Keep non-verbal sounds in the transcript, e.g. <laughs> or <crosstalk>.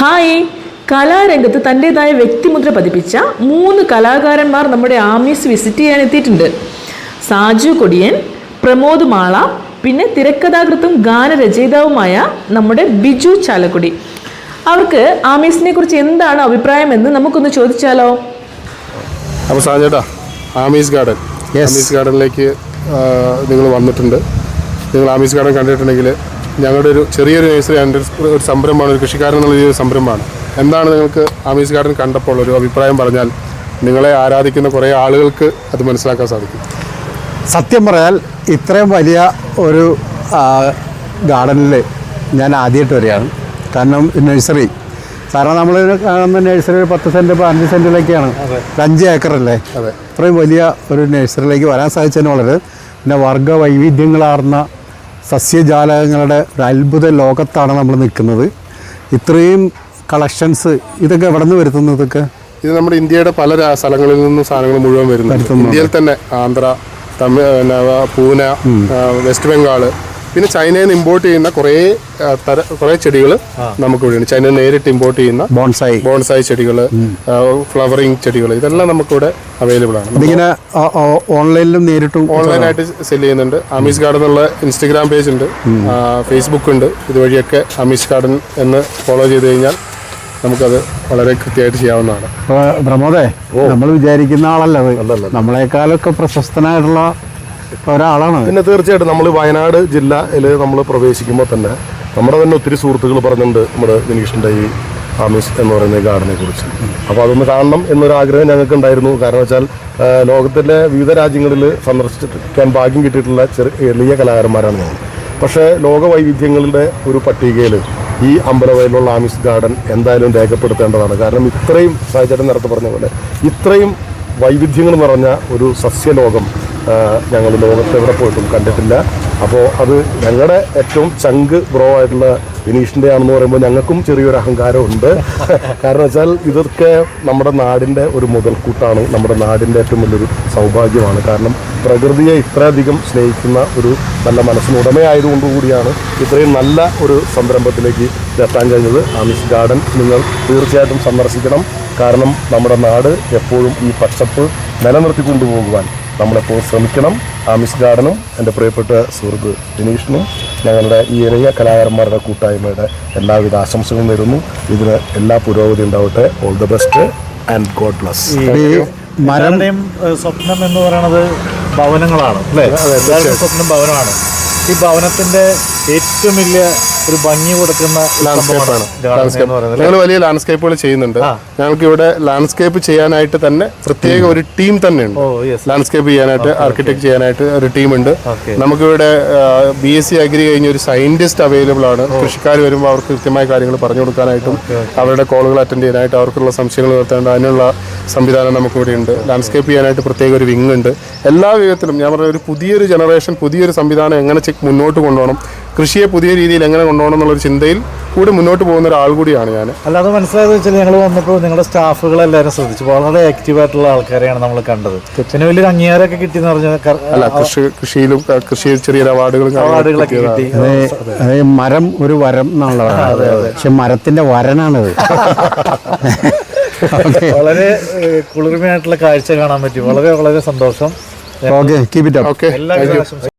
Hi. കലാരംഗത്ത് തന്റെതായ വ്യക്തിമുദ്ര പതിപ്പിച്ച മൂന്ന് കലാകാരന്മാർ നമ്മുടെ ആമീസ് വിസിറ്റ് ചെയ്യാൻ എത്തിയിട്ടുണ്ട്. സാജു കൊടിയൻ പ്രമോദ് മാള പിന്നെ തിരക്കഥാകൃത്തും ഗാനരചയിതാവുമായ നമ്മുടെ ബിജു ചാലക്കുടി. അവർക്ക് ആമീസിനെ കുറിച്ച് എന്താണ് അഭിപ്രായം എന്ന് നമുക്കൊന്ന് ചോദിച്ചാലോ? അപ്പോൾ സാജേട്ടാ ആമീസ് ഗാർഡൻ. ആമീസ് ഗാർഡനിലേക്ക് നിങ്ങൾ വന്നിട്ടുണ്ട്. നിങ്ങൾ ആമീസ് ഗാർഡൻ കണ്ടിട്ടുണ്ടെങ്കിൽ ഞങ്ങളുടെ ഒരു ചെറിയൊരു നഴ്സറി ആൻഡ് ഒരു സംരംഭമാണ് ഒരു കൃഷിക്കാരൻ എന്നുള്ള ഒരു സംരംഭമാണ്. എന്താണ് നിങ്ങൾക്ക് ആമീസ് ഗാർഡൻ കണ്ടപ്പോൾ ഒരു അഭിപ്രായം പറഞ്ഞാൽ നിങ്ങളെ ആരാധിക്കുന്ന കുറേ ആളുകൾക്ക് അത് മനസ്സിലാക്കാൻ സാധിക്കും. സത്യം പറഞ്ഞാൽ ഇത്രയും വലിയ ഒരു ഗാർഡനിൽ ഞാൻ ആദ്യമായിട്ട് വരികയാണ്. കാരണം നഴ്സറി സാധാരണ നമ്മൾ കാണുന്ന നഴ്സറി ഒരു പത്ത് സെന്റ് പതിനഞ്ച് സെന്റിലേക്കാണ് ഒരു അഞ്ച് ഏക്കറല്ലേ അതെ. ഇത്രയും വലിയ ഒരു നഴ്സറിയിലേക്ക് വരാൻ സാധിച്ചതിന് വളരെ പിന്നെ വർഗ വൈവിധ്യങ്ങളാർന്ന സസ്യജാലകങ്ങളുടെ ഒരു അത്ഭുത ലോകത്താണ് നമ്മൾ നിൽക്കുന്നത്. ഇത്രയും കളക്ഷൻസ് ഇതൊക്കെ എവിടെ നിന്ന് വരുത്തുന്നതൊക്കെ ഇത് നമ്മുടെ ഇന്ത്യയുടെ പല സ്ഥലങ്ങളിൽ നിന്നും സാധനങ്ങൾ മുഴുവൻ വരുന്നു ഇന്ത്യയിൽ തന്നെ ആന്ധ്ര തമിഴ് പിന്നെ പൂന വെസ്റ്റ് ബംഗാൾ പിന്നെ ചൈനയിൽ നിന്ന് ഇമ്പോർട്ട് ചെയ്യുന്ന കുറേ തര കുറേ ചെടികൾ നമുക്ക് ഇവിടെയുണ്ട്. ചൈനയിൽ നിന്ന് നേരിട്ട് ഇമ്പോർട്ട് ചെയ്യുന്ന ബോൺസായി. ബോൺസായി ചെടികൾ ഫ്ലവറിങ് ചെടികൾ ഇതെല്ലാം നമുക്കിവിടെ അവൈലബിൾ ആണ്. ഓ- ഓൺലൈനിലും നേരിട്ടും ഓൺലൈനായിട്ട് സെൽ ചെയ്യുന്നുണ്ട്. അമീസ് ഗാർഡൻ എന്നുള്ള ഇൻസ്റ്റഗ്രാം പേജ് ഉണ്ട്. ഫേസ്ബുക്ക് ഉണ്ട്. ഇതുവഴിയൊക്കെ അമീസ് ഗാർഡൻ എന്ന് ഫോളോ ചെയ്ത് കഴിഞ്ഞാൽ നമുക്കത് വളരെ കൃത്യമായിട്ട് ചെയ്യാവുന്നതാണ്. പ്രമോദേ നമ്മൾ വിചാരിക്കുന്ന ആളല്ല നമ്മളെക്കാളൊക്കെ പ്രശസ്തനായിട്ടുള്ള ഒരാളാണ്. പിന്നെ തീർച്ചയായിട്ടും നമ്മൾ വയനാട് ജില്ലയിൽ നമ്മൾ പ്രവേശിക്കുമ്പോൾ തന്നെ നമ്മുടെ തന്നെ ഒത്തിരി സുഹൃത്തുക്കൾ പറഞ്ഞിട്ടുണ്ട് നമ്മുടെ വിനീഷിന്റെ ഈ ആമീസ് എന്ന് പറയുന്ന ഈ ഗാർഡനെ കുറിച്ച്. അപ്പോൾ അതൊന്ന് കാണണം എന്നൊരു ആഗ്രഹം ഞങ്ങൾക്ക് ഉണ്ടായിരുന്നു. കാരണം വെച്ചാൽ ലോകത്തിലെ വിവിധ രാജ്യങ്ങളിൽ സന്ദർശിക്കാൻ ഭാഗ്യം കിട്ടിയിട്ടുള്ള ചെറിയ എളിയ കലാകാരന്മാരാണ് ഞങ്ങൾ. പക്ഷേ ലോക വൈവിധ്യങ്ങളുടെ ഒരു പട്ടികയിൽ ഈ അമ്പലവയലുള്ള ആമിസ് ഗാർഡൻ എന്തായാലും രേഖപ്പെടുത്തേണ്ടതാണ്. കാരണം ഇത്രയും സാഹചര്യം നേരത്തെ പറഞ്ഞ പോലെ ഇത്രയും വൈവിധ്യങ്ങൾ നിറഞ്ഞ ഒരു സസ്യലോകം ഞങ്ങൾ ലോകത്ത് എവിടെ പോയിട്ടും കണ്ടിട്ടില്ല. അപ്പോൾ അത് ഞങ്ങളുടെ ഏറ്റവും ചങ്ക് ബ്രോ ആയിട്ടുള്ള വിനീഷിന്റെ ആണെന്ന് പറയുമ്പോൾ ഞങ്ങൾക്കും ചെറിയൊരു അഹങ്കാരമുണ്ട്. <laughs> കാരണം വെച്ചാൽ ഇതൊക്കെ നമ്മുടെ നാടിന്റെ ഒരു മുതൽക്കൂട്ടാണ്. നമ്മുടെ നാടിന്റെ ഏറ്റവും വലിയൊരു സൗഭാഗ്യമാണ്. കാരണം പ്രകൃതിയെ ഇത്രയധികം സ്നേഹിക്കുന്ന ഒരു നല്ല മനസ്സിനുടമയായതുകൊണ്ട് കൂടിയാണ് ഇത്രയും നല്ല ഒരു സംരംഭത്തിലേക്ക് എത്താൻ കഴിഞ്ഞത്. ആമിസ് ഗാർഡൻ നിങ്ങൾ തീർച്ചയായിട്ടും സന്ദർശിക്കണം. കാരണം നമ്മുടെ നാട് എപ്പോഴും ഈ പച്ചപ്പ് നിലനിർത്തി കൊണ്ടുപോകുവാൻ നമ്മളെപ്പോഴും ശ്രമിക്കണം. മിസ് ഗാർഡനും എന്റെ പ്രിയപ്പെട്ട സുഹൃത്ത് ദിനീഷിനും ഞങ്ങളുടെ ഈ ഇറങ്ങിയ കലാകാരന്മാരുടെ കൂട്ടായ്മയുടെ എല്ലാവിധ ആശംസകളും നേരുന്നു. ഇതിന് എല്ലാ പുരോഗതി ഉണ്ടാവട്ടെ. All the best and God bless ഈ മരം എല്ലാവരുടെയും ഏഹ്, സ്വപ്നം എന്ന് പറയുന്നത് ഭവനങ്ങളാണ്. അല്ലേ? സ്വപ്നം ഭവനമാണ്. ഈ ഭവനത്തിന്റെ ഏറ്റവും വലിയ ഒരു ഭംഗി കൊടുക്കുന്ന ലാൻഡ്സ്കേപ്പ് ലാൻഡ്സ്കേപ്പാണ് ലാൻഡ്സ്കേപ്പ് ഞങ്ങൾ വലിയ ലാൻഡ്സ്കേപ്പുകൾ ചെയ്യുന്നുണ്ട്. ഞങ്ങൾക്ക് ഇവിടെ ലാൻഡ്സ്കേപ്പ് ചെയ്യാനായിട്ട് തന്നെ പ്രത്യേക ഒരു ടീം തന്നെ ഉണ്ട് ലാൻഡ്സ്കേപ്പ് ചെയ്യാനായിട്ട് ആർക്കിടെക്ട് ചെയ്യാനായിട്ട് ഒരു ടീം ഉണ്ട് നമുക്കിവിടെ ബി എസ് സി അഗ്രി കഴിഞ്ഞ ഒരു സയന്റിസ്റ്റ് അവൈലബിൾ ആണ്. കൃഷിക്കാർ വരുമ്പോൾ അവർക്ക് കൃത്യമായ കാര്യങ്ങൾ പറഞ്ഞു കൊടുക്കാനായിട്ടും അവരുടെ കോളുകൾ അറ്റൻഡ് ചെയ്യാനായിട്ട് അവർക്കുള്ള സംശയങ്ങൾ നിർത്തേണ്ട അതിനുള്ള സംവിധാനം നമുക്കിവിടെ ഉണ്ട് ലാൻഡ്സ്കേപ്പ് ചെയ്യാനായിട്ട് പ്രത്യേക ഒരു വിങ് ഉണ്ട്. എല്ലാ വിധത്തിലും ഞാൻ പറഞ്ഞ ഒരു പുതിയൊരു ജനറേഷൻ പുതിയൊരു സംവിധാനം എങ്ങനെ മുന്നോട്ട് കൊണ്ടുപോകണം കൃഷിയെ പുതിയ രീതിയിൽ എങ്ങനെ കൊണ്ടുപോകണം എന്നുള്ളൊരു ചിന്തയിൽ കൂടി മുന്നോട്ട് പോകുന്ന ഒരാൾ കൂടിയാണ് ഞാൻ അല്ലാതെ മനസ്സിലായത് വെച്ചാൽ ഞങ്ങൾ വന്നപ്പോൾ നിങ്ങളുടെ സ്റ്റാഫുകളെല്ലാവരും ശ്രദ്ധിച്ചു. വളരെ ആക്റ്റീവായിട്ടുള്ള ആൾക്കാരെയാണ് നമ്മൾ കണ്ടത്. പിന്നെ വലിയൊരു അംഗീകാരമൊക്കെ കിട്ടിയെന്ന് പറഞ്ഞാൽ അല്ല കൃഷി കൃഷിയിലും കൃഷിയിൽ ചെറിയ അവാർഡുകളും അവാർഡുകളൊക്കെ കിട്ടി. മരം ഒരു വരം എന്നുള്ളതാണ്. പക്ഷെ മരത്തിന്റെ വരനാണത്. <laughs> വളരെ കുളിർമയായിട്ടുള്ള കാഴ്ച കാണാൻ പറ്റി. വളരെ വളരെ സന്തോഷം. Okay keep it up